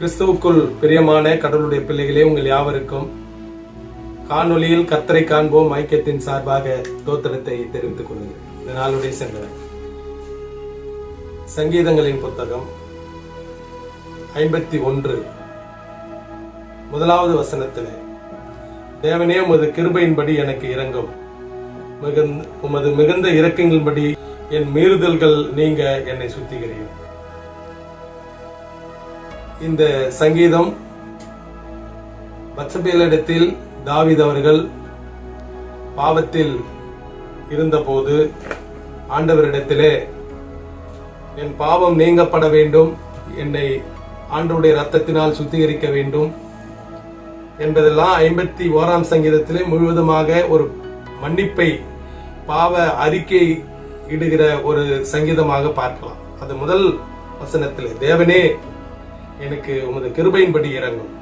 கிறிஸ்துவுக்குள் பிரியமான கடவுளுடைய பிள்ளைகளே உங்கள் யாவருக்கும் காணொலியில் கத்தரை காண்போம் ஐக்கியத்தின் சார்பாக தோத்திரத்தை தெரிவித்துக் கொள்கிறேன். இந்த நாளுடைய சங்கடம் சங்கீதங்களின் புத்தகம் ஐம்பத்தி ஒன்று முதலாவது வசனத்தில் தேவனே உமது கிருபையின்படி எனக்கு இறங்கும் மிகுந்த உமது மிகுந்த இரக்கங்களின்படி என் மீறுதல்கள் நீங்க என்னை சுத்திகிறீர்கள் இந்த சங்கீதம் பச்சபேலிடத்தில் தாவித் அவர்கள் பாவத்தில் இருந்தபோது ஆண்டவரிடத்திலே என் பாவம் நீங்கப்பட வேண்டும் என்னை ஆண்டருடைய ரத்தத்தினால் சுத்திகரிக்க வேண்டும் என்பதெல்லாம் ஐம்பத்தி ஓராம் சங்கீதத்திலே முழுவதுமாக ஒரு மன்னிப்பை பாவ அறிக்கை இடுகிற ஒரு சங்கீதமாக பார்க்கலாம். அது முதல் வசனத்திலே தேவனே எனக்கு உமது கிருபையின்படி இறங்கும்.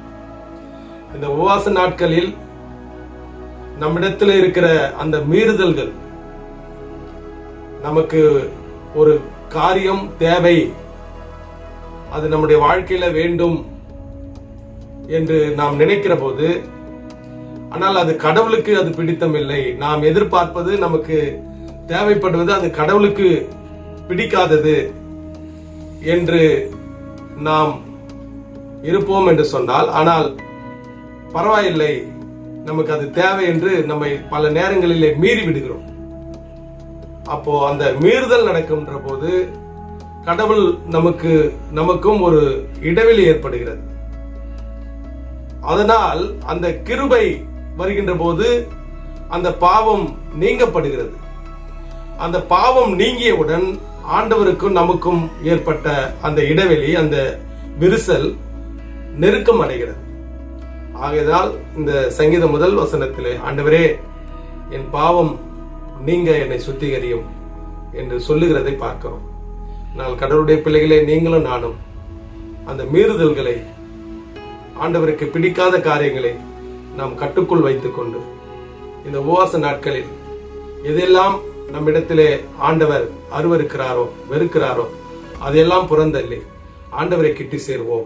இந்த உபவாச நாட்களில் நம்மிடத்தில் இருக்கிற அந்த மீறுதல்கள் நமக்கு ஒரு காரியம் தேவை. அது நம்முடைய வாழ்க்கையில வேண்டும் என்று நாம் நினைக்கிற போது ஆனால் அது கடவுளுக்கு அது பிடித்தமில்லை. நாம் எதிர்பார்ப்பது நமக்கு தேவைப்படுவது அது கடவுளுக்கு பிடிக்காதது என்று நாம் இருப்போம் என்று சொன்னால் ஆனால் பரவாயில்லை. நமக்கு அது தேவை என்று நம்மை பல நேரங்களிலே மீறி விடுகிறோம். அப்போ அந்த மீறுதல் நடக்கின்ற போது கடவுள் நமக்கு நமக்கும் ஒரு இடைவெளி ஏற்படுகிறது. அதனால் அந்த கிருபை வருகின்ற போது அந்த பாவம் நீங்கப்படுகிறது. அந்த பாவம் நீங்கியவுடன் ஆண்டவருக்கும் நமக்கும் ஏற்பட்ட அந்த இடைவெளி அந்த விரிசல் நெருக்கம் அடைகிறது. ஆகையால் இந்த சங்கீத முதல் வசனத்திலே ஆண்டவரே என் பாவம் நீங்க என்னை சுத்திகரியும் என்று சொல்லுகிறதை பார்க்கிறோம். நான் கடவுளுடைய பிள்ளைகளே நீங்களும் நானும் அந்த மீறுதல்களை ஆண்டவருக்கு பிடிக்காத காரியங்களை நாம் கட்டுக்குள் வைத்துக்கொண்டு இந்த உபவாச நாட்களில் எதெல்லாம் நம்மிடத்திலே ஆண்டவர் அருவருக்கிறாரோ வெறுக்கிறாரோ அதையெல்லாம் புறந்தள்ளி ஆண்டவரை கிட்டி சேர்வோம்.